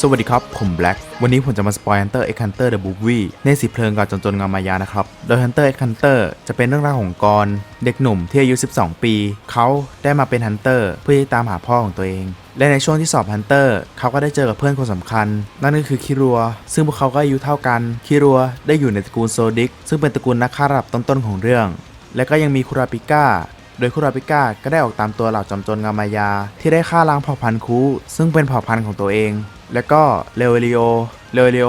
สวัสดีครับ ผมแบล็กวันนี้ผมจะมาสปอย Hunter x Hunter The Movie ในสีเพลิงก่อนจนจนงามมายานะครับ โดย Hunter x Hunter จะเป็นเรื่องราวของกรเด็กหนุ่มที่อายุ 12 ปี เขาได้มาเป็นฮันเตอร์เพื่อที่ตามหาพ่อของตัวเอง และในช่วงที่สอบฮันเตอร์เขาก็ได้เจอกับเพื่อนคนสำคัญ นั่นก็คือคิรัว ซึ่งพวกเขาก็อายุเท่ากัน คิรัวได้อยู่ในตระกูลโซดิก ซึ่งเป็นตระกูลนักฆ่าระดับต้นๆของเรื่องและก็ยังมีคุราปิก้า โดยคุราปิก้าก็ได้ออกตามตัวเหล่าจอมโจรงามายา ที่ได้ฆ่าล้างเผ่าพันธุ์คูซึ่งเป็นเผ่าพันธุ์ของตัวเอง แล้วก็เลโอริโอเลโอริโอ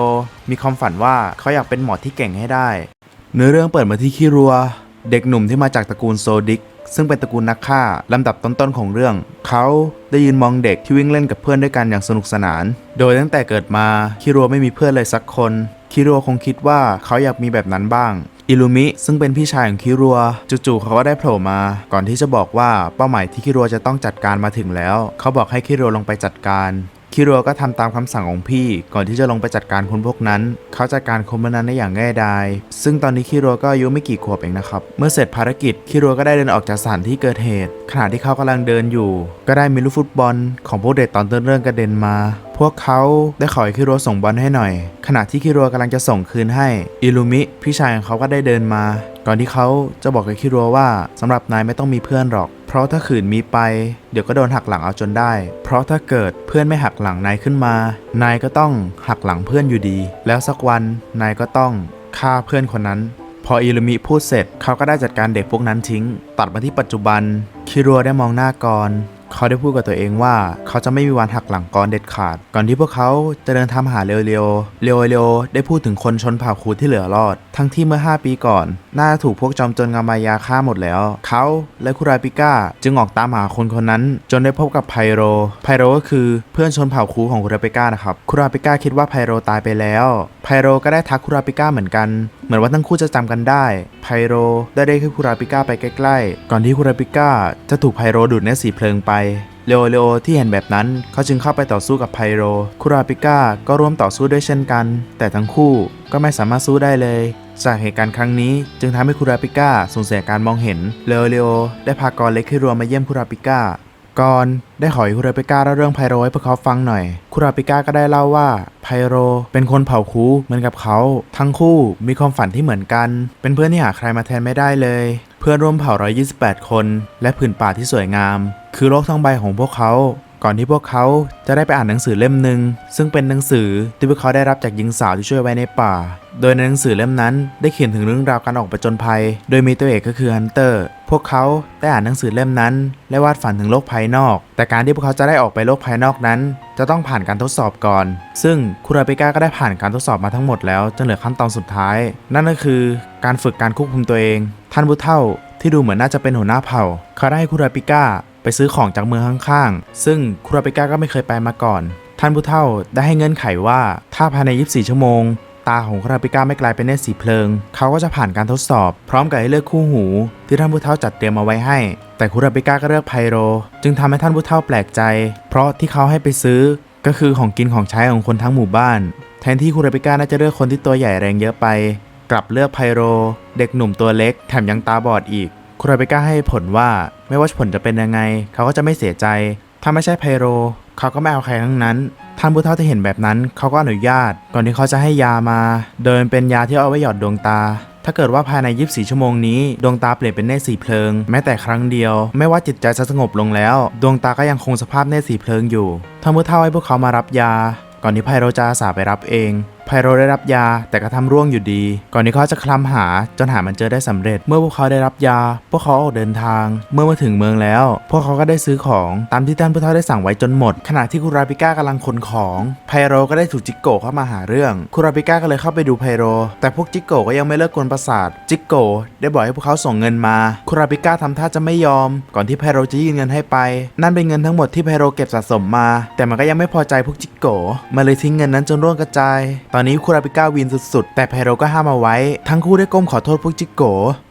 มีความฝันว่าเขาอยากเป็นหมอที่เก่งให้ได้ เนื้อเรื่องเปิดมาที่คิรัว เด็กหนุ่มที่มาจากตระกูลโซดิกซึ่งเป็นตระกูลนักฆ่าลำดับต้นๆของเรื่อง เขาได้ยืนมองเด็กที่วิ่งเล่นกับเพื่อนด้วยกันอย่างสนุกสนาน โดยตั้งแต่เกิดมาคิรัวไม่มีเพื่อนเลยสักคนคิรัวคงคิดว่าเขาอยากมีแบบนั้นบ้าง อิลูมิ ซึ่งเป็นพี่ชายของคิรัว จู่ๆเขาก็ได้โผล่มา ก่อนที่จะบอกว่าเป้าหมายที่คิรัวจะต้องจัดการมาถึงแล้ว เขาบอกให้คิรัวลงไปจัดการ คิรัวก็ทำตามคำสั่งของพี่ ก่อนที่จะลงไปจัดการคนพวกนั้น เขาจัดการคนพวกนั้นได้อย่างง่ายดาย ซึ่งตอนนี้คิรัวก็อายุไม่กี่ขวบเองนะครับ เมื่อเสร็จภารกิจคิรัวก็ได้เดินออกจากสถานที่เกิดเหตุ ขณะที่เขากำลังเดินอยู่ ก็ได้มีลูกฟุตบอล ของพวกเด็กตอนต้นเรื่องกระเด็นมา พวกเขาได้ขอให้คิรัวส่งบอลให้หน่อย ขณะที่คิรัวกำลังจะส่งคืนให้ อิลูมิ พี่ชายของเขาก็ได้เดินมา ก่อนที่เขาจะบอกกับคิรัวว่าสำหรับนายไม่ต้องมีเพื่อนหรอก เพราะถ้าขืนมีไป เดี๋ยวก็โดนหักหลังเอาจนได้ เพราะถ้าเกิดเพื่อนไม่หักหลังนายขึ้นมา นายก็ต้องหักหลังเพื่อนอยู่ดี แล้วสักวันนายก็ต้องฆ่าเพื่อนคนนั้น พออิลูมิพูดเสร็จเขาก็ได้จัดการเด็กพวกนั้นทิ้ง ตัดมาที่ปัจจุบัน คิรัวได้มองหน้ากร เขาได้พูดกับตัวเองว่าเขาจะไม่มีวันหักหลังกรเด็ดขาด ก่อนที่พวกเขาจะเดินทางมหาเรโอเรโอเรโอเรโอได้พูดถึงคนชนเผ่าคูที่เหลือรอด ทั้งที่เมื่อ 5 ปีก่อน น่าจะถูกพวกจอมโจรงามายาฆ่าหมดแล้ว เขาและคุราปิก้าจึงออกตามหาคนคนนั้น จนได้พบกับไพโร ไพโรก็คือเพื่อนชนเผ่าคูของคุราปิก้านะครับ คุราปิก้าคิดว่าไพโรตายไปแล้ว ไพโรก็ได้ทักคุราปิก้าเหมือนกัน เหมือนว่าทั้งคู่จะจำกันได้ ไพโรได้เรียกคุราปิก้าไปใกล้ๆ ก่อนที่คุราปิก้าจะถูกไพโรดูดเนื้อสีเพลิงไปเลโอเลโอที่เห็นแบบนั้นเขาจึงเข้าไปต่อสู้กับไพโร คุราปิก้าก็ร่วมต่อสู้ด้วยเช่นกัน แต่ทั้งคู่ก็ไม่สามารถสู้ได้เลย จากเหตุการณ์ครั้งนี้จึงทำให้คุราปิก้าสูญเสียการมองเห็น เลโอเลโอได้พากรเล็กให้รวมมาเยี่ยมคุราปิก้ากอนได้ขอให้คุราปิก้าเล่าเรื่องไพโรให้พวกเขาฟังหน่อย คุราปิก้าก็ได้เล่าว่าไพโรเป็นคนเผ่าคูเหมือนกับเขา ทั้งคู่มีความฝันที่เหมือนกัน เป็นเพื่อนที่หาใครมาแทนไม่ได้เลย เพื่อนร่วมเผ่า 128 คน และผืนป่าที่สวยงาม คือโลกทั้งใบของพวกเขา ก่อนที่พวกเขาจะได้ไปอ่านหนังสือเล่มหนึ่งซึ่งเป็นหนังสือที่พวกเขาได้รับจากหญิงสาวที่ช่วยไว้ในป่า โดยในหนังสือเล่มนั้น ได้เขียนถึงเรื่องราวการออกประจนภัย โดยมีตัวเอกก็คือฮันเตอร์พวกเขาได้อ่านหนังสือเล่มนั้น และวาดฝันถึงโลกภายนอก แต่การที่พวกเขาจะได้ออกไปโลกภายนอกนั้น จะต้องผ่านการทดสอบก่อน ซึ่งคุราเปกาก็ได้ผ่านการทดสอบมาทั้งหมดแล้วจนเหลือขั้นตอนสุดท้าย นั่นก็คือการฝึกการควบคุมตัวเอง ท่านผู้เฒ่าที่ดูเหมือนน่าจะเป็นหัวหน้าเผ่าเขาได้ให้คุราปิก้า ไปซื้อของจากเมืองข้างๆ ซึ่งคุราปิก้าก็ไม่เคยไปมาก่อน ท่านผู้เฒ่าได้ให้เงื่อนไขว่าถ้าภายใน 24 ชั่วโมง ตาของคุราปิก้าไม่กลายเป็นเนตรสีเพลิง เขาก็จะผ่านการทดสอบ พร้อมกับให้เลือกคู่หู ที่ท่านผู้เฒ่าจัดเตรียมมาไว้ให้ แต่คุราปิก้าก็เลือกไพโร จึงทำให้ท่านผู้เฒ่าแปลกใจ เพราะที่เขาให้ไปซื้อก็คือของกินของใช้ของคนทั้งหมู่บ้าน แทนที่คุราปิก้าน่าจะเลือกคนที่ตัวใหญ่แรงเยอะไป กลับเลือกไพโร เด็กหนุ่มตัวเล็กแถมยังตาบอดอีก คราเบก้าให้ผลว่าไม่ว่าผลจะเป็นยังไง เขาก็จะไม่เสียใจ ถ้าไม่ใช่ไพโร เขาก็ไม่เอาใครทั้งนั้น ท่านผู้เฒ่าที่เห็นแบบนั้น เขาก็อนุญาต ก่อนที่เขาจะให้ยามา โดยมันเป็นยาที่เอาไว้หยอดดวงตา ถ้าเกิดว่าภายใน 24 ชั่วโมงนี้ดวงตาเปลี่ยนเป็นเนตรสีเพลิง แม้แต่ครั้งเดียว ไม่ว่าจิตใจจะสงบลงแล้ว ดวงตาก็ยังคงสภาพเนตรสีเพลิงอยู่ท่านผู้เฒ่าให้พวกเขามารับยา ก่อนที่ไพโรจะอาสาไปรับเอง ไพโรได้รับยาแต่ก็ทำร่วงอยู่ดี ก่อนที่เขาจะคลำหาจนหามันเจอได้สำเร็จ เมื่อพวกเขาได้รับยา พวกเขาออกเดินทาง เมื่อมาถึงเมืองแล้ว พวกเขาก็ได้ซื้อของตามที่ท่านผู้เฒ่าได้สั่งไว้จนหมด ขณะที่คุราปิก้ากำลังขนของไพโรก็ได้ถูกจิกโกเข้ามาหาเรื่องคุราปิก้าก็เลยเข้าไปดูไพโร แต่พวกจิกโกก็ยังไม่เลิกกวนประสาทจิกโกได้บอกให้พวกเขาส่งเงินมาคุราปิก้าทำท่าจะไม่ยอม ก่อนที่ไพโรจะยื่นเงินให้ไป นั่นเป็นเงินทั้งหมดที่ไพโรเก็บสะสมมา แต่มันก็ยังไม่พอใจพวกจิกโกมาเลยทิ้งเงินนั้นจนร่วงกระจายตอนอนนี้คุราปิก้าวินสุดๆ แต่ไพโรก็ห้ามเอาไว้ ทั้งคู่ได้ก้มขอโทษพวกจิโก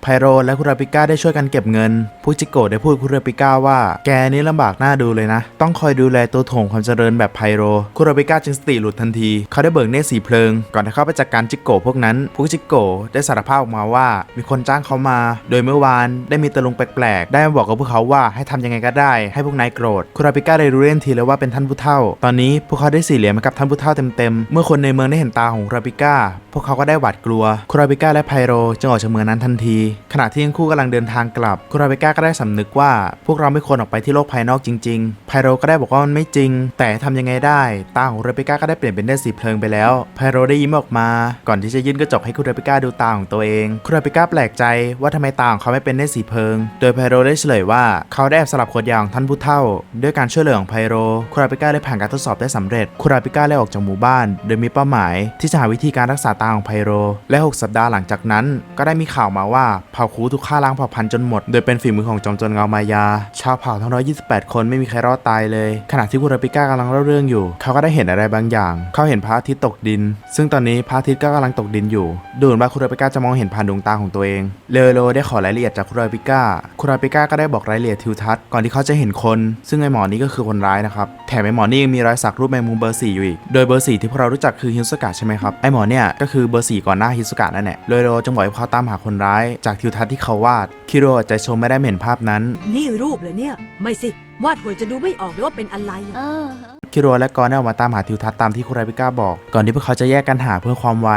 ไพโรและคุราปิก้าได้ช่วยกันเก็บเงินพวกจิโกได้พูดคุราปิก้าว่า แกนี่ลำบากหน้าดูเลยนะ ต้องคอยดูแลตัวโถงความเจริญแบบไพโร คุราปิก้าจึงสติหลุดทันที เขาได้เบิกเนสีเพลิง ก่อนจะเข้าไปจัดการจิโกพวกนั้น พวกจิโกได้สารภาพออกมาว่า มีคนจ้างเขามา โดยเมื่อวานได้มีตะลุงแปลกๆ ได้มาบอกกับพวกเขาว่าให้ทำยังไงก็ได้ ให้พวกนายโกรธ คุราปิก้าได้รู้เล่นทีเลยว่าเป็นท่านผู้เฒ่า ตอนนี้พวกเขาได้สี่เหรียญมากับท่านผู้เฒ่าเต็มๆ เมื่อคนในเมืองได้เห็นตาของราบิก้า วกเขาก็ได้หวาดกลัวคุราปิก้าและไพโรจึงออกจากเมืองนั้นทันที ขณะที่ทั้งคู่กำลังเดินทางกลับคุราปิก้าก็ได้สำนึกว่า พวกเราไม่ควรออกไปที่โลกภายนอกจริง ๆ ไพโรก็ได้บอกว่ามันไม่จริง แต่ทำยังไงได้ตาของคุราปิก้าก็ได้เปลี่ยนเป็นเนตรสีเพลิงไปแล้วไพโรได้ยิ้มออกมา ก่อนที่จะยื่นกระจกให้คุราปิก้าดูตาของตัวเองคุราปิก้าแปลกใจว่าทำไมตาของเขาไม่เป็นเนตรสีเพลิง โดยไพโรได้เฉลยว่าเขาได้แอบสลับขวดยาของท่านผู้เฒ่า ด้วยการช่วยเหลือของไพโรคุราปิก้าได้ผ่านการทดสอบได้สำเร็จคุราปิก้าได้ออกจากหมู่บ้าน โดยมีเป้าหมายที่จะหาวิธีการรักษาตาของไพโร และ 6 สัปดาห์หลังจากนั้น ก็ได้มีข่าวมาว่าเผ่าคูถูกฆ่าล้างเผ่าพันธุ์จนหมด โดยเป็นฝีมือของจอมโจรเงามายา ชาวเผ่าทั้ง 128 คนไม่มีใครรอดตายเลย ขณะที่คุราปิก้ากำลังเล่าเรื่องอยู่ เขาก็ได้เห็นอะไรบางอย่าง เขาเห็นพระอาทิตย์ตกดิน ซึ่งตอนนี้พระอาทิตย์ก็กำลังตกดินอยู่ ดูเหมือนว่าคุราปิก้าจะมองเห็นผ่านดวงตาของตัวเอง เลโลได้ขอรายละเอียดจากคุราปิก้า คุราปิก้าก็ได้บอกรายละเอียดทิวทัศน์ก่อนที่เขาจะเห็นคน ซึ่งไอหมอนี้ก็คือคนร้ายนะครับแถมไอหมอนี่ยังมีรอยสักรูปแมงมุมเบอร์สี่อยู่อีก โดยเบอร์สี่ที่พวกเรารู้จักคือฮิสกะใช่ไหมครับไอหมอเนี่ยก็คืือเบอร์สี่ก่อนหน้าฮิสุกะนั่นแหละเลโลจึงบอกให้เขาตามหาคนร้าย จากทิวทัศน์ที่เขาวาด คิโรอาจะชมไม่ได้เห็นภาพนั้น นี่รูปเหรอเนี่ย ไม่สิ วาดหัวจะดูไม่ออกเลยว่าเป็นอะไรอะเออคิโรและกอนได้ออกมาตามหาทิวทัศน์ตามที่คุราปิก้าบอก ก่อนที่พวกเขาจะแยกกันหาเพื่อความไว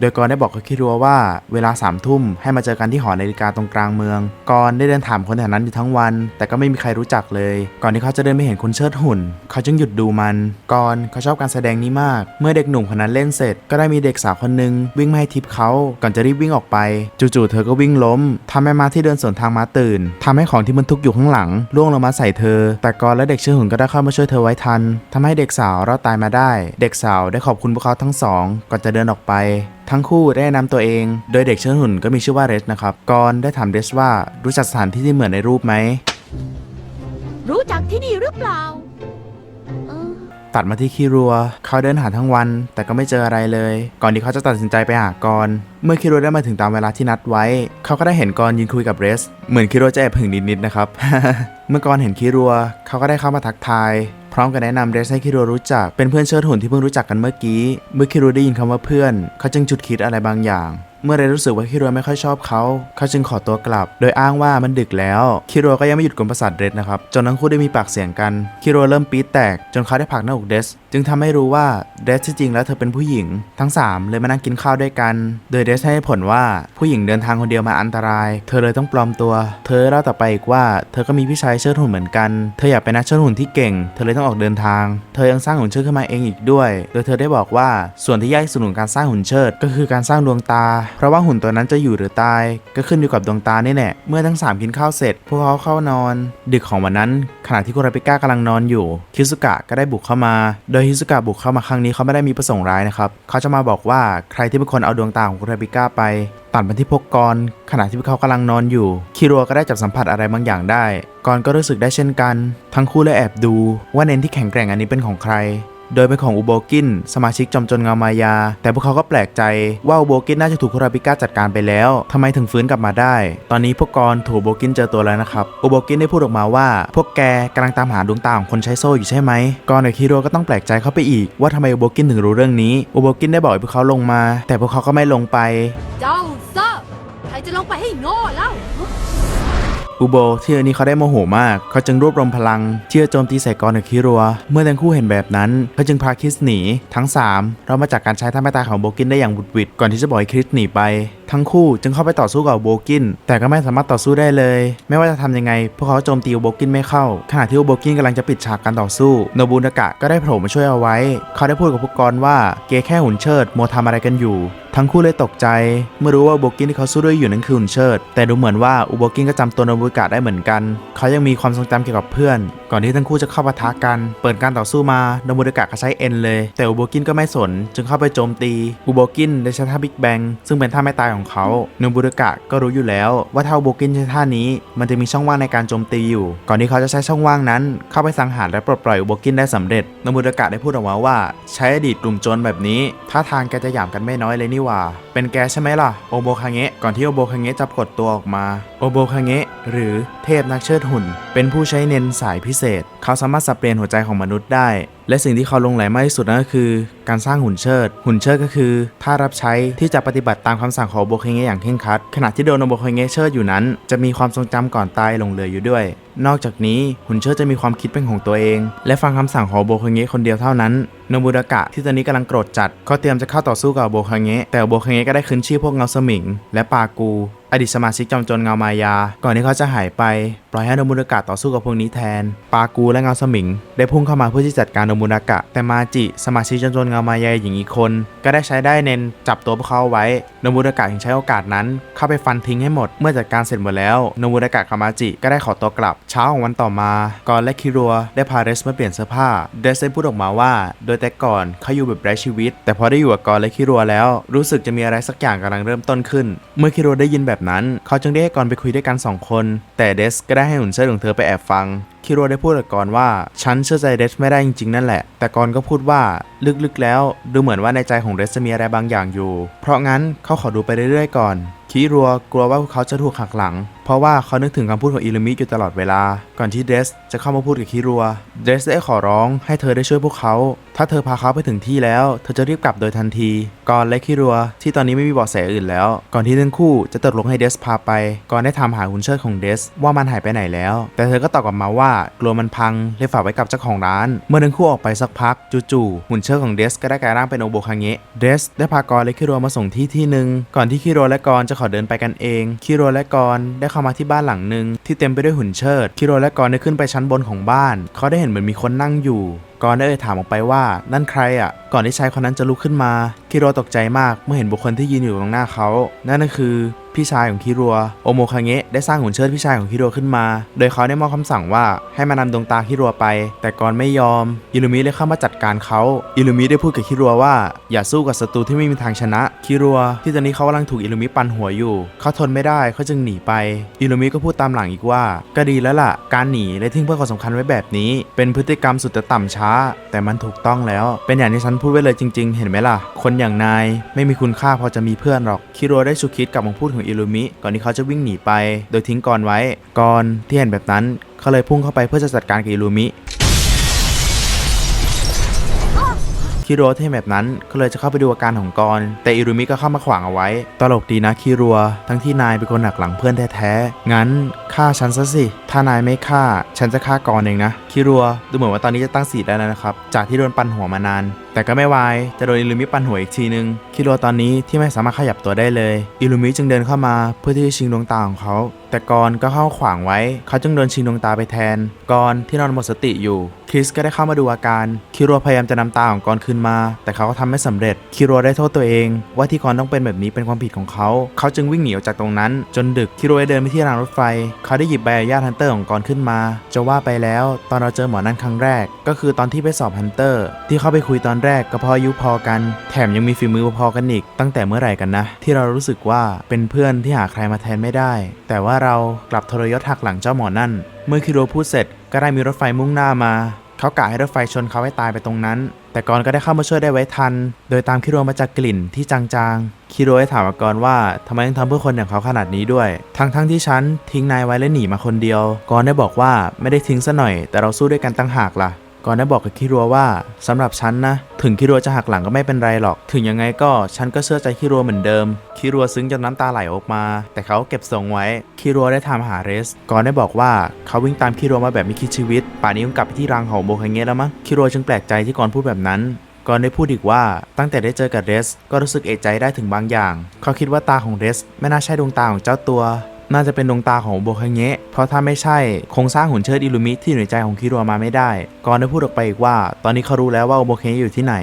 โดยกอนได้บอกกับคิโรว่าเวลาสามทุ่มให้มาเจอกันที่หอนาฬิกาตรงกลางเมือง กอนได้เดินถามคนแถวนั้นอยู่ทั้งวัน แต่ก็ไม่มีใครรู้จักเลย ก่อนที่เขาจะเดินไปเห็นคุณเชิดหุ่น เขาจึงหยุดดูมัน กอนเขาชอบการแสดงนี้มาก เมื่อเด็กหนุ่มคนนั้นเล่นเสร็จ ก็ได้มีเด็กสาวคนหนึ่งวิ่งมาให้ทิปเขา ก่อนจะรีบวิ่งออกไป จู่ๆเธอก็วิ่งล้มทำให้ม้าที่เดินสวนทางม้าตื่นทำให้ของที่บรรทุกอยู่ข้างหลังร่วงลงมาใส่เธอแต่กอนและเด็กชื่อหุ่นก็ได้เข้ามาช่วยเธอไว้ทันทำให้เด็กสาวรอดตายมาได้ เด็กสาวได้ขอบคุณพวกเขาทั้งสองก่อนจะเดินออกไป ทั้งคู่ได้แนะนำตัวเอง โดยเด็กชื่อหุ่นก็มีชื่อว่าเรสนะครับกอนได้ถามเรสว่ารู้จักสถานที่ที่เหมือนในรูปไหมรู้จักที่นี่หรือเปล่า ตัดมาที่คิรัว เขาเดินหาทั้งวัน แต่ก็ไม่เจออะไรเลย ก่อนที่เขาจะตัดสินใจไปหากร เมื่อคิรัวได้มาถึงตามเวลาที่นัดไว้ เขาก็ได้เห็นกรยืนคุยกับเรส เหมือนคิรัวจะแอบหึงนิดๆนะครับ เมื่อกรเห็นคิรัว เขาก็ได้เข้ามาทักทาย พร้อมกับแนะนำเรสให้คิรัวรู้จัก เป็นเพื่อนเชิดหุ่นที่เพิ่งรู้จักกันเมื่อกี้ เมื่อคิรัวได้ยินคำว่าเพื่อน เขาจึงจุดคิดอะไรบางอย่าง เมื่อเรรู้สึกว่าคิรัวไม่ค่อยชอบเขา เขาจึงขอตัวกลับ โดยอ้างว่ามันดึกแล้ว คิรัวก็ยังไม่หยุดกลมประสาทเรสนะครับ จนทั้งคู่ได้มีปากเสียงกัน คิรัวเริ่มปี๊ดแตก จนเขาได้ผลักหน้าอกเดส จึงทำให้รู้ว่าเรสที่จริงแล้วเธอเป็นผู้หญิง ทั้ง 3 เลยมานั่งกินข้าวด้วยกัน โดยเรสให้ผลว่าผู้หญิงเดินทางคนเดียวมาอันตราย เธอเลยต้องปลอมตัว เธอเล่าต่อไปอีกว่าเธอก็มีพี่ชายเชิดหุ่นเหมือนกัน เธออยากเป็นนักเชิดหุ่นที่เก่ง เธอเลยต้องออกเดินทาง เธอยังสร้างหุ่นเชิดขึ้นมาเองอีกด้วย โดยเธอได้บอกว่าส่วนที่ยากที่สุดของการสร้างหุ่นเชิด ก็คือการสร้างดวงตา เพราะว่าหุ่นตัวนั้นจะอยู่หรือตาย ก็ขึ้นอยู่กับดวงตานี่แหละเมื่อทั้งสามกินข้าวเสร็จ พวกเขาเข้านอน ดึกของวันนั้น ขณะที่คุราปิก้ากำลังนอนอยู่ คิสุกะก็ได้บุกเข้ามา โดยฮิสุกะบุกเข้ามาครั้งนี้เขาไม่ได้มีประสงค์ร้ายนะครับ เขาจะมาบอกว่าใครที่เป็นคนเอาดวงตาของคุราบิก้าไปตัดมาที่พกกรขณะที่พวกเขากำลังนอนอยู่ คิรัวก็ได้จับสัมผัสอะไรบางอย่างได้ กรก็รู้สึกได้เช่นกัน ทั้งคู่เลยแอบดูว่าเน้นที่แข็งแกร่งอันนี้เป็นของใคร โดยเป็นของอุโบกินสมาชิกจอมจนเงามายา แต่พวกเขาก็แปลกใจว่าอุโบกินน่าจะถูกคุราปิก้าจัดการไปแล้วทำไมถึงฟื้นกลับมาได้ ตอนนี้พวกกรถูกอุโบกินเจอตัวแล้วนะครับ อุโบกินได้พูดออกมาว่า พวกแกกำลังตามหาดวงตาของคนใช้โซ่อยู่ใช่ไหมกรกับคิโรก็ต้องแปลกใจเข้าไปอีก ว่าทำไมอุโบกินถึงรู้เรื่องนี้ อุโบกินได้บอกให้พวกเขาลงมา แต่พวกเขาก็ไม่ลงไป เจ้าเซอร์ใครจะลงไปให้โง่แล้ว อุโบที่อันนี้เขาได้โมโหมาก เขาจึงรวบรวมพลังที่จะโจมตีใส่กรกับคิรัว เมื่อทั้งคู่เห็นแบบนั้น เขาจึงพาคริสหนี ทั้ง 3 เรามาจากการใช้ท่าแม่ตายของโบกินได้อย่างบุดวิดก่อนที่จะปล่อยคริสหนีไป ทั้งคู่จึงเข้าไปต่อสู้กับโบกิน แต่ก็ไม่สามารถต่อสู้ได้เลย ไม่ว่าจะทำยังไง พวกเขาโจมตีโบกินไม่เข้า ขณะที่โบกินกำลังจะปิดฉากการต่อสู้ โนบุนากะก็ได้โผล่มาช่วยเอาไว้ เขาได้พูดกับพวกกรว่า เกแค่หุ่นเชิดโมวทำอะไรกันอยู่ทั้งคู่เลยตกใจเมื่อรู้ว่าอุโบกินที่เขาสู้ด้วยอยู่นั้นคือหุ่นเชิด แต่ดูเหมือนว่าอุโบกินก็จำตัวโนบุกะได้เหมือนกัน เขายังมีความทรงจำเกี่ยวกับเพื่อน ก่อนที่ทั้งคู่จะเข้าปะทะกัน เปิดการต่อสู้มาโนบุกะก็ใช้เอ็นเลย แต่อุโบกินก็ไม่สน จึงเข้าไปโจมตี อุโบกินได้ใช้ท่าบิ๊กแบงซึ่งเป็นท่าไม่ตายของเขาโนบุกะก็รู้อยู่แล้ว ว่าถ้าอุโบกินใช้ท่านี้ มันจะมีช่องว่างในการโจมตีอยู่ ก่อนที่เขาจะใช้ช่องว่างนั้น เข้าไปสังหารและปลดปล่อยอุโบกินได้สำเร็จโนบุกะได้พูดออกมาว่า ใช้อดีตกลุ่มโจรแบบนี้ท่าทางแกจะหยามกันไม่น้อยเลยนี่หว่า เป็นแกใช่ไหมล่ะ โอโบคาเงะ ก่อนที่โอโบคาเงะจะปรากฏตัวออกมา โอโบคาเงะ หรือเทพนักเชิดหุ่น เป็นผู้ใช้เน้นสายพิเศษ เขาสามารถสับเปลี่ยนหัวใจของมนุษย์ได้และสิ่งที่เขาลงไหลมากที่สุดนั่นก็คือ การสร้างหุ่นเชิด หุ่นเชิดก็คือท่ารับใช้ที่จะปฏิบัติตามคำสั่งของโอโบคาเงะอย่างเคร่งครัด ขณะที่โดนโอโบคาเงะเชิดอยู่นั้น จะมีความทรงจำก่อนตายหลงเหลืออยู่ด้วย นอกจากนี้หุ่นเชิดจะมีความคิดเป็นของตัวเอง และฟังคำสั่งของโอโบคาเงะคนเดียวเท่านั้นโนบุดากะที่ตอนนี้กำลังโกรธจัดเขาเตรียมจะเข้าต่อสู้กับโบคาเงะแต่โอโบคาเงะก็ได้คืนชีพพวกเงาสมิง และปากู อดีตสมาชิกจอมโจรเงามายา ก่อนที่เขาจะหายไป ปล่อยให้โนบุดากะต่อสู้กับพวกนี้แทน ปากูและเงาสมิง ได้พุ่งเข้ามาเพื่อที่จัดการโนบุดากะ แต่มาจิ สมาชิกจอมโจรเงามายาหญิงอีกคน ก็ได้ใช้ได้เน้นจับตัวพวกเขาไว้ โนบุดากะจึงใช้โอกาสนั้น เข้าไปฟันทิ้งให้หมด เมื่อจัดการเสร็จหมดแล้ว โนบุดากะกับมาจิก็ได้ขอตัวกลับ เช้าของวันต่อมากอนและคิรัวได้พาเรสมาเปลี่ยนเสื้อผ้า เดรสได้พูดออกมาว่า โดยแต่ก่อนเขาอยู่แบบไร้ชีวิต แต่พอได้อยู่กับกอนและคิรัวแล้ว รู้สึกจะมีอะไรสักอย่างกำลังเริ่มต้นขึ้น เมื่อคิรัวได้ยินแบบนั้น เขาจึงได้ให้กอนไปคุยด้วยกันสองคน แต่เดสก็ได้ให้หุ่นเชิดของเธอไปแอบฟัง คิรัวได้พูดกับกอนว่า ฉันเชื่อใจเดสไม่ได้จริงๆ นั่นแหละ แต่กอนก็พูดว่าลึกๆแล้ว ดูเหมือนว่าในใจของเดสจะมีอะไรบางอย่างอยู่ เพราะงั้นเขาขอดูไปเรื่อยๆก่อนคิรัวกลัวว่าพวกเขาจะถูกหักหลังเพราะว่าเขานึกถึงคำพูดของอิลูมิอยู่ตลอดเวลา ก่อนที่เดสจะเข้ามาพูดกับคิรัว เดสได้ขอร้องให้เธอได้ช่วยพวกเขา ถ้าเธอพาเขาไปถึงที่แล้ว เธอจะรีบกลับโดยทันที ก่อนและคิรัวที่ตอนนี้ไม่มีเบาะแสอื่นแล้ว ก่อนที่ทั้งคู่จะตกลงให้เดสพาไป ก่อนได้ถามหาหุ่นเชิดของเดสว่ามันหายไปไหนแล้ว แต่เธอก็ตอบกลับมาว่ากลัวมันพังเลยฝากไว้กับเจ้าของร้าน เมื่อทั้งคู่ออกไปสักพักจู่ๆหุ่นเชิดของเดสก็ได้กลายร่างเป็นโอโบคาเงะ เดสได้พากรและคิรัวมาส่งที่ที่หนึ่งก่อนที่คิรัวและกรจะขอเดินไปกันเอง คิรัวและกรได้เข้ามาที่บ้านหลังหนึ่งที่เต็มไปด้วยหุ่นเชิด คิโรและกอรได้ขึ้นไปชั้นบนของบ้าน เขาได้เห็นเหมือนมีคนนั่งอยู่ กอรได้เอ่ยถามออกไปว่านั่นใครอะ ก่อนที่ชายคนนั้นจะลุกขึ้นมา คิรัวตกใจมากเมื่อเห็นบุคคลที่ยืนอยู่ตรงหน้าเขา นั่นก็คือพี่ชายของคิรัว โอโมคาเงะได้สร้างหุ่นเชิดพี่ชายของคิรัวขึ้นมา โดยเขาได้มอบคำสั่งว่าให้มานำดวงตาคิรัวไป แต่กรไม่ยอมอิลูมิได้เข้ามาจัดการเขาอิลูมิได้พูดกับคิรัวว่าอย่าสู้กับศัตรูที่ไม่มีทางชนะ คิรัว ที่ตอนนี้เขากำลังถูกอิลูมิปันหัวอยู่ เขาทนไม่ได้เขาจึงหนีไปอิลูมิก็พูดตามหลังอีกว่า ก็ดีแล้วล่ะ การหนีและทิ้งเพื่อนคนสำคัญไว้แบบนี้ เป็นพฤติกรรมสุดจะต่ำช้า แต่มันถูกต้องแล้ว เป็นอย่างที่ฉันพูดไว้เลยจริง ๆ เห็นไหมล่ะ คนอย่างนายไม่มีคุณค่าพอจะมีเพื่อนหรอก คิรัวได้ฉุคิดกับคำพูดของอิลูมิ ก่อนที่เขาจะวิ่งหนีไป โดยทิ้งกรไว้กรที่เห็นแบบนั้นเขาเลยพุ่งเข้าไปเพื่อจะจัดการกับอิลูมิคิรัวที่เห็นแบบนั้นก็เลยจะเข้าไปดูอาการของกรแต่อิรุมิก็เข้ามาขวางเอาไว้ ตลกดีนะคิรัว ทั้งที่นายเป็นคนหนักหลังเพื่อนแท้ๆ งั้นฆ่าฉันซะสิ ถ้านายไม่ฆ่า ฉันจะฆ่ากรเองนะ คิรัว ดูเหมือนว่าตอนนี้จะตั้งสีได้แล้วนะครับ จากที่โดนปั่นหัวมานาน แต่ก็ไม่วาย จะโดนอิลูมิปั่นหัวอีกทีนึง คิรัวตอนนี้ที่ไม่สามารถขยับตัวได้เลย อิลูมิจึงเดินเข้ามาเพื่อที่จะชิงดวงตาของเขา แต่กรก็เข้าขวางไว้ เขาจึงโดนชิงดวงตาไปแทนกรที่นอนหมดสติอยู่ คริสก็ได้เข้ามาดูอาการ คิรัวพยายามจะนำตาของกรคืนมา แต่เขาก็ทำไม่สำเร็จ คิรัวได้โทษตัวเอง ว่าที่กรต้องเป็นแบบนี้เป็นความผิดของเขา เขาจึงวิ่งหนีออกจากตรงนั้น จนดึกคิรัวได้เดินไปที่รางรถไฟเขาได้หยิบใบอนุญาตฮันเตอร์ของกรขึ้นมา จะว่าไปแล้วตอนเราเจอหมอนั่นครั้งแรก ก็คือตอนที่ไปสอบฮันเตอร์ ที่เข้าไปคุยตอนแรกก็พออายุพอกัน แถมยังมีฝีมือพอๆกันอีก ตั้งแต่เมื่อไหร่กันนะ ที่เรารู้สึกว่าเป็นเพื่อนที่หาใครมาแทนไม่ได้ แต่ว่าเรากลับทรยศหักหลังเจ้าหมอนั่น เมื่อคิโรพูดเสร็จก็ได้มีรถไฟมุ่งหน้ามา เขากะให้รถไฟชนเขาให้ตายไปตรงนั้น แต่กรก็ได้เข้ามาช่วยได้ไว้ทัน โดยตามคิโรมาจากกลิ่นที่จางๆ คิโรได้ถามกรว่าทำไมต้องทำเพื่อคนอย่างเขาขนาดนี้ด้วย ทั้งๆทที่ฉันทิ้งนายไว้และหนีมาคนเดียว กรได้บอกว่าไม่ได้ทิ้งซะหน่อย แต่เราสู้ด้วยกันตั้งหากล่ะ ก่อนได้บอกกับคิรัวว่าสำหรับฉันนะ ถึงคิรัวจะหักหลังก็ไม่เป็นไรหรอก ถึงยังไงก็ฉันก็เชื่อใจคิรัวเหมือนเดิม คิรัวซึ้งจนน้ำตาไหลออกมา แต่เขาเก็บทรงไว้ คิรัวได้ถามหาเรส ก่อนได้บอกว่าเขาวิ่งตามคิรัวมาแบบไม่คิดชีวิต ป่านนี้คงกลับไปที่รังของโบคังเงะแล้วมั้ง คิรัวจึงแปลกใจที่ก่อนพูดแบบนั้นก่อนได้พูดอีกว่าตั้งแต่ได้เจอกับเรส ก็รู้สึกเอะใจได้ถึงบางอย่าง เขาคิดว่าตาของเรส ไม่น่าใช่ดวงตาของเจ้าตัว น่าจะเป็นดวงตาของโบคังเงะ เพราะถ้าไม่ใช่คงสร้างหุ่นเชิดอิลูมิที่อยู่ในใจของคิรัวมาไม่ได้ ก่อนได้พูดออกไปอีกว่า ตอนนี้เขารู้แล้วว่าโบคังเงะอยู่ที่ไหน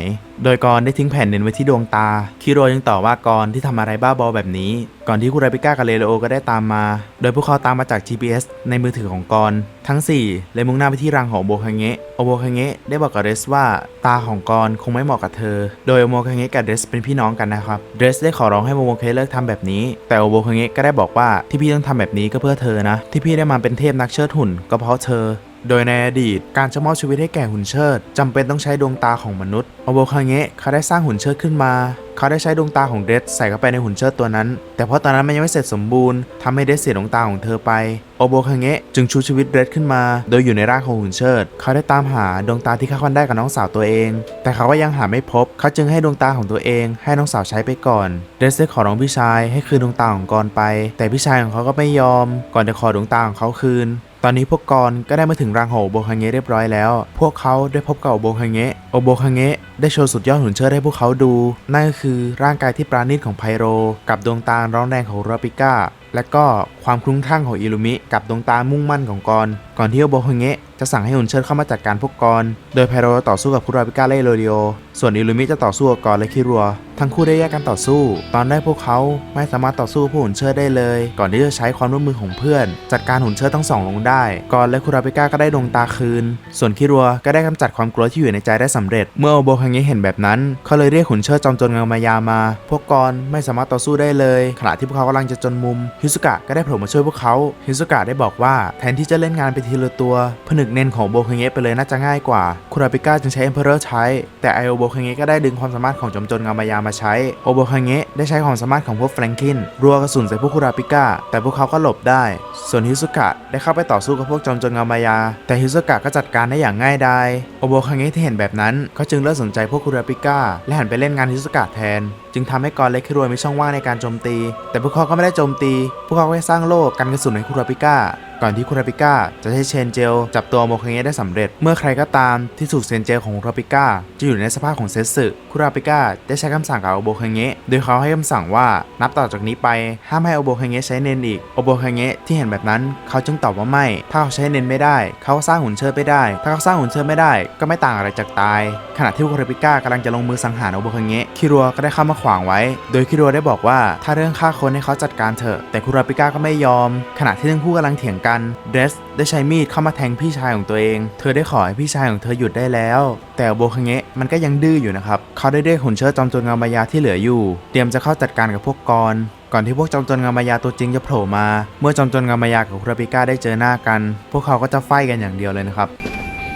โดยกรได้ทิ้งแผ่นเดินไว้ที่ดวงตา คิโรยังต่อว่ากรที่ทำอะไรบ้าบอแบบนี้ ก่อนที่คุราปิก้ากับเลโอก็ได้ตามมา โดยพวกเขาตามมาจาก GPS ในมือถือของกร ทั้ง4เลยมุ่งหน้าไปที่รังของโบคังเงะโอโบคังเงะได้บอกกับเดรสว่าตาของกรคงไม่เหมาะกับเธอ โดยโอโบคังเงะกับเดรสเป็นพี่น้องกันนะครับเดรสได้ขอร้องให้โมโมเคเลิกทำแบบนี้ แต่โอโบคังเงะก็ได้บอกว่าที่พี่ต้องทำแบบนี้ก็เพื่อเธอนะ ที่พี่ได้มาเป็นเทพนักเชิดหุ่นก็เพราะเธอ โดยในอดีตการจะมอบชีวิตให้แก่หุ่นเชิดจำเป็นต้องใช้ดวงตาของมนุษย์โอโบคังเงะเขาได้สร้างหุ่นเชิดขึ้นมา เขาได้ใช้ดวงตาของเดรสใส่เข้าไปในหุ่นเชิดตัวนั้น แต่เพราะตอนนั้นมันยังไม่เสร็จสมบูรณ์ทำให้เดรสเสียดวงตาของเธอไปโอโบคังเงะจึงชูชีวิตเดรสขึ้นมา โดยอยู่ในร่างของหุ่นเชิด เขาได้ตามหาดวงตาที่เขาคอนได้กับน้องสาวตัวเอง แต่เขาก็ยังหาไม่พบ เขาจึงให้ดวงตาของตัวเอง ให้น้องสาวใช้ไปก่อน เดรสได้ขอร้องพี่ชายให้คืนดวงตาของกรไป แต่พี่ชายของเขาก็ไม่ยอม ก่อนจะขอดวงตาของเขาคืน ตอนนี้พวกกรก็ได้มาถึงรังของโหโบคังเงะเรียบร้อยแล้ว พวกเขาได้พบกับโอโบคังเงะโอโบคังเงะได้โชว์สุดยอดหุ่นเชิดให้พวกเขาดู นั่นก็คือร่างกายที่ปราณีตของไพโร กับดวงตาร้อนแรงของราปิก้า และก็ความคลุ้งคลั่งของอิลุมิกับดวงตามุ่งมั่นของกร ก่อนที่โอโบคังเงะจะสั่งให้หุ่นเชิดเข้ามาจัดการพวกกร โดยไพโรต่อสู้กับคุราปิก้าเล่โรดิโอ ส่วนอิลุมิจะต่อสู้กับกรและคิรัว ทั้งคู่ได้แยกกันต่อสู้ ตอนแรกพวกเขาไม่สามารถต่อสู้ผู้หุ่นเชิดได้เลย ก่อนที่จะใช้ความร่วมมือของเพื่อน จัดการหุ่นเชิดทั้งสองลงได้ กรและคุราปิก้าก็ได้ดวงตาคืน ส่วนคิรัวก็ได้กำจัดความกลัวที่อยู่ในใจได้สำเร็จ เมื่อโอโบคังเงะเห็นแบบนั้น เขาเลยเรียกหุ่นเชิดจอมโจรเงามายามา พวกกรไม่สามารถต่อสู้ได้เลย ขณะที่พวกเขากำลังจะจนมุมฮิสุกะก็ได้โผล่มาช่วยพวกเขาฮิสุกะได้บอกว่าแทนที่จะเล่นงานไปทีละตัว ผนึกเน้นของโบคังเงะไปเลยน่าจะง่ายกว่า คุราปิก้าจึงใช้เอ็มเพอเรอร์ใช้ แต่ไอโอโบคังเงะก็ได้ดึงความสามารถของจอมโจรงามายามาใช้ โอโบคังเงะได้ใช้ความสามารถของพวกแฟรงคินรัวกระสุนใส่พวกคุราปิก้า แต่พวกเขาก็หลบได้ ส่วนฮิสุกะได้เข้าไปต่อสู้กับพวกจอมโจรงามายา แต่ฮิสุกะก็จัดการได้อย่างง่ายดาย โอโบคังเงะที่เห็นแบบนั้น ก็จึงเลิกสนใจพวกคุราปิก้าและหันไปเล่นงานฮิสุกะแทนจึงทำให้กรเล็กคิรัวมีช่องว่างในการโจมตี แต่พวกเขาก็ไม่ได้โจมตี พวกเขาแค่สร้างโล่กันกระสุนให้คุราปิก้า ก่อนที่คุราปิก้าจะใช้เชนเจลจับตัวโมคังเงะได้สำเร็จ เมื่อใครก็ตามที่ถูกเชนเจลของคุราปิก้าจะอยู่ในสภาพของเซสึคุราปิก้าได้ใช้คำสั่งกับโอโบคังเงะโดยเขาให้คำสั่งว่านับต่อจากนี้ไปห้ามให้โอโบคังเงะใช้เนนอีกโอโบคังเงะที่เห็นแบบนั้นเขาจึงตอบว่าไม่ ถ้าเขาใช้เนนไม่ได้ เขาก็สร้างหุ่นเชิดไม่ได้ ถ้าเขาสร้างหุ่นเชิดไม่ได้ ก็ไม่ต่างอะไรจากตาย ขณะที่คุราปิก้ากำลังจะลงมือสังหารโอโบคังเงะคิรัวก็ได้เข้ามาขวางไว้ โดยคิรัวได้บอกว่าถ้าเรื่องฆ่าคนให้เขาจัดการเถอะแต่คุราปิก้าก็ไม่ยอม ขณะที่ทั้งคู่กำลังเถียงกันเดรสได้ใช้มีดเข้ามาแทงพี่ชายของตัวเอง เธอได้ขอให้พี่ชายของเธอหยุดได้แล้ว แต่โอโบคังเงะมันก็ยังดื้ออยู่นะครับ เขาได้เรียกหุ่นเชิดจอมโจรเงามายาที่เหลืออยู่ เตรียมจะเข้าจัดการกับพวกกรก่อนที่พวกจอมโจรเงามายาตัวจริงจะโผล่มา เมื่อจอมโจรเงามายากับคุราปิก้าได้เจอหน้ากัน พวกเขาก็จะไฟกันอย่างเดียวเลยนะครับ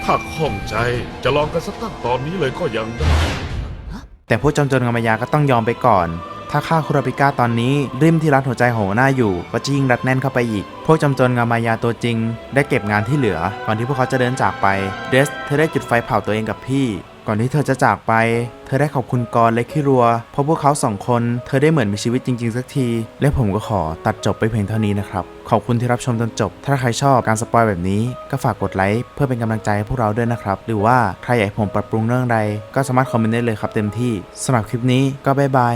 ถ้าข้องใจจะลองกันสักตั้งตอนนี้เลยก็ยังได้ แต่พวกจอมโจรเงามายาก็ต้องยอมไปก่อน ถ้าฆ่าคุราปิก้าตอนนี้ริมที่รัดหัวใจของหัวหน้าอยู่ก็จะยิ่งรัดแน่นเข้าไปอีก พวกจอมโจรเงามายาตัวจริง ได้เก็บงานที่เหลือ ก่อนที่พวกเขาจะเดินจากไป เดสเธอได้จุดไฟเผาตัวเองกับพี่ ก่อนที่เธอจะจากไป เธอได้ขอบคุณกรและคิรัว เพราะพวกเขาสองคน เธอได้เหมือนมีชีวิตจริง ๆ สักที และผมก็ขอตัดจบไปเพียงเท่านี้นะครับ ขอบคุณที่รับชมจนจบ ถ้าใครชอบการสปอยแบบนี้ ก็ฝากกดไลค์เพื่อเป็นกำลังใจให้พวกเราด้วยนะครับ หรือว่าใครอยากให้ผมปรับปรุงเรื่องใด ก็สามารถคอมเมนต์ได้เลยครับเต็มที่สำหรับคลิปนี้ก็บ๊ายบาย